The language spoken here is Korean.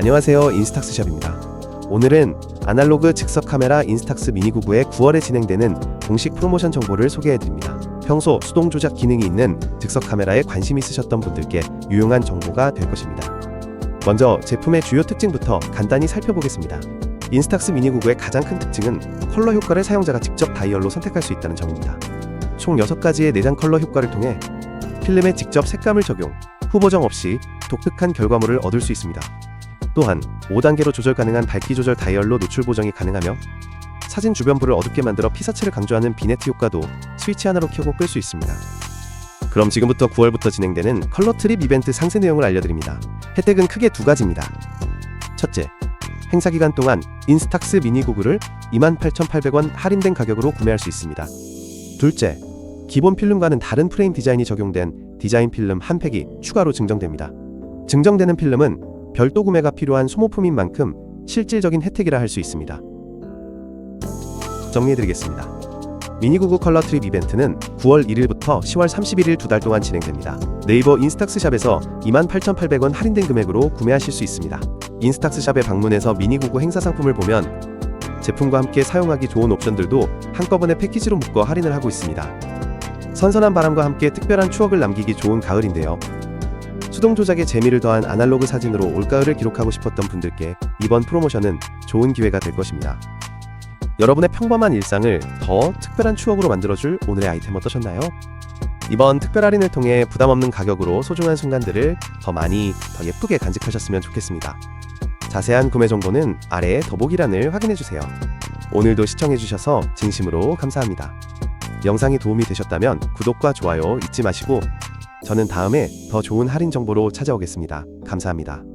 안녕하세요 인스탁스샵입니다. 오늘은 아날로그 즉석 카메라 인스탁스 미니99의 9월에 진행되는 공식 프로모션 정보를 소개해드립니다. 평소 수동 조작 기능이 있는 즉석 카메라에 관심 있으셨던 분들께 유용한 정보가 될 것입니다. 먼저 제품의 주요 특징부터 간단히 살펴보겠습니다. 인스탁스 미니99의 가장 큰 특징은 컬러 효과를 사용자가 직접 다이얼로 선택할 수 있다는 점입니다. 총 6가지의 내장 컬러 효과를 통해 필름에 직접 색감을 적용, 후보정 없이 독특한 결과물을 얻을 수 있습니다. 또한 5단계로 조절 가능한 밝기 조절 다이얼로 노출 보정이 가능하며 사진 주변부를 어둡게 만들어 피사체를 강조하는 비네트 효과도 스위치 하나로 켜고 끌 수 있습니다. 그럼 지금부터 9월부터 진행되는 컬러 트립 이벤트 상세 내용을 알려드립니다. 혜택은 크게 두 가지입니다. 첫째, 행사 기간 동안 인스탁스 미니 구글을 28,800원 할인된 가격으로 구매할 수 있습니다. 둘째, 기본 필름과는 다른 프레임 디자인이 적용된 디자인 필름 한 팩이 추가로 증정됩니다. 증정되는 필름은 별도 구매가 필요한 소모품인 만큼 실질적인 혜택이라 할 수 있습니다. 정리해드리겠습니다. 미니99 컬러 트립 이벤트는 9월 1일부터 10월 31일 두 달 동안 진행됩니다. 네이버 인스탁스샵에서 28,800원 할인된 금액으로 구매하실 수 있습니다. 인스탁스샵에 방문해서 미니99 행사 상품을 보면 제품과 함께 사용하기 좋은 옵션들도 한꺼번에 패키지로 묶어 할인을 하고 있습니다. 선선한 바람과 함께 특별한 추억을 남기기 좋은 가을인데요. 수동 조작에 재미를 더한 아날로그 사진으로 올가을을 기록하고 싶었던 분들께 이번 프로모션은 좋은 기회가 될 것입니다. 여러분의 평범한 일상을 더 특별한 추억으로 만들어줄 오늘의 아이템 어떠셨나요? 이번 특별 할인을 통해 부담 없는 가격으로 소중한 순간들을 더 많이, 더 예쁘게 간직하셨으면 좋겠습니다. 자세한 구매 정보는 아래의 더보기란을 확인해주세요. 오늘도 시청해주셔서 진심으로 감사합니다. 영상이 도움이 되셨다면 구독과 좋아요 잊지 마시고 저는 다음에 더 좋은 할인 정보로 찾아오겠습니다. 감사합니다.